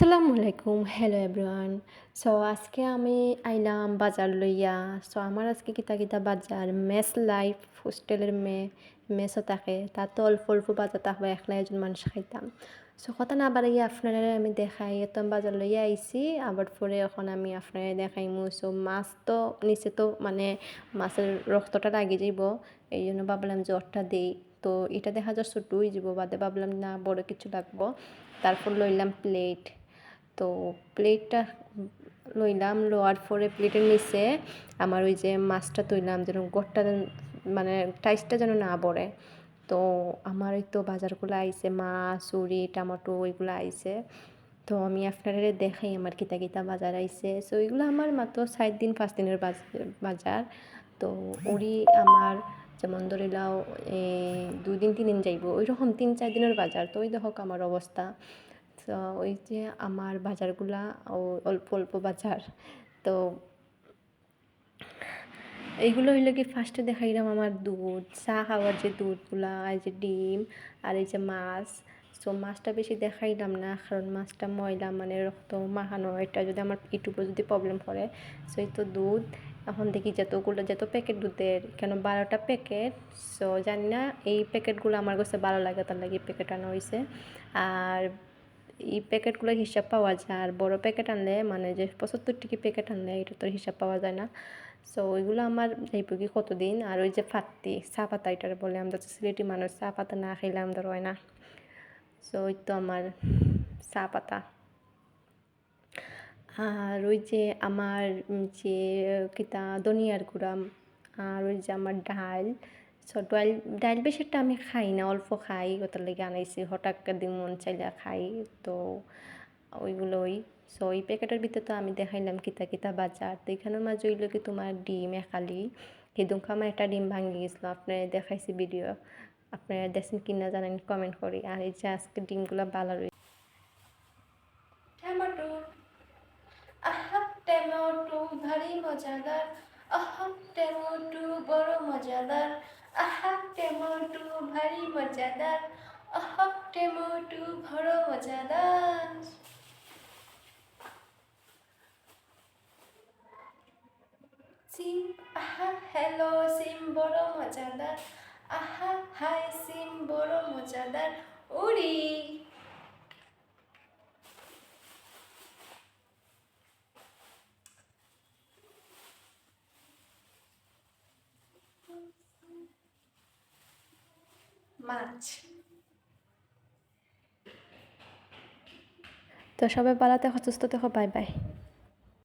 আসসালামু আলাইকুম hello everyone so আজকে আমি আইলাম বাজার লইয়া। সো আমার আজকে কিতা কিতা বাজার? মেস লাইফ, হোস্টেলের মে মেসও থাকে। তার তো অল্প অল্প বাজার থাকবে, একলা একজন মানুষ খাইতাম। সো কথা না বাড়াইয়া আপনারা আমি দেখাই। এত বাজার লইয়া আইছি, আবার পরে এখন আমি আপনারা দেখাইমু। সো মাছ তো, নিচে তো মানে মাছের রক্তটা লাগে যাইব। এই জন্য ভাবলাম যে দেই। তো এটা দেখা যায় ছোটো হয়ে যাব বাদে ভাবলাম না, বড় কিছু লাগবো। তারপর লইলাম প্লেট তো প্লেটটা লইলাম লোয়ার পরে প্লেটের নিচে আমার ওই যে মাছটা তৈলাম যেন গোটটা মানে টাইসটা যেন না পড়ে। তো আমার এই তো বাজারগুলো আইছে, মাছ চুরি টমাটো, ওইগুলো আইছে। তো আমি আপনারা দেখাই আমার কিতা কিতা বাজার আইছে। সো ওইগুলো আমার মাত্র সাত দিন, পাঁচ দিনের বাজার। তো ওরি আমার, যেমন ধরে লাও দুই দিন, তিন দিন যাইব ওই রকম তিন, চার দিনের বাজার। তো ওই দেখো আমার অবস্থা। তো ওই যে আমার বাজারগুলা ও অল্প অল্প বাজার। তো এইগুলো হইল কি ফার্স্টে দেখাইলাম আমার দুধ, চা খাওয়ার যে দুধগুলা, এই যে ডিম আর এই যে মাছ। সো মাছটা বেশি দেখাইলাম না, কারণ মাছটা ময়লা মানে রক্ত মাখানো, এটা যদি আমার ইউটিউবে যদি প্রবলেম করে সো এই তো দুধ। এখন দেখি যতগুলো, যত প্যাকেট দুধের, কেন বারোটা প্যাকেট সো জানি না, এই প্যাকেটগুলো আমার কাছে ভালো লাগে, তার লাগে প্যাকেট আনা হয়েছে আর এই প্যাকেটগুলোর হিসাব পাওয়া যায়। আর বড়ো প্যাকেট আনলে মানে যে পঁচাত্তর টিকি প্যাকেট আনলে, এটা তো হিসাব পাওয়া যায় না। সো ওইগুলো আমার যাইব কি কতদিন? আর ওই যে ফাত্তি, চা পাতা এটার বলে, আমরা তো সিলেটি মানুষ, চা পাতা না খেলে আমাদের হয় না। সো ওই তো আমার চা পাতা। আর ওই যে আমার যে কিতা দনিয়ার গুঁড়া, আর ওই যে আমার ডাল সো ডাইল ডাইল বেশিটা আমি খাই না অল্প খাই, ওটার লেগে আনাইছি, হঠাৎ দিন মন চাইলে খাই, তো ওইগুলোই। সো এই প্যাকেটের ভিতরে তো আমি দেখাইলাম কিতা কিতা বাজার, তো এখানের মাঝে হইল কি তোমার ডিম একালি সেদিনকে আমার একটা ডিম ভাঙি গেছিল, আপনার দেখাইছি ভিডিও আপনারা দেখছেন কিনা জানেন কমেন্ট করি। আর এই যে আজকে ডিমগুলো ভালো রয়েছে। টমেটো, আহা, টমেটো ভারী মজাদার, আহা, টমেটো বড় মজাদার। মজাদার। আহা মোটু ভরো মজাদার। সিম, আহা, হ্যালো, সিম, বড় মজাদার। আহা, হাই, সিম, বড় মজাদার। উড়ি। মাছ। তো সবাই পালাতে সুস্থ থেকো বাই বাই।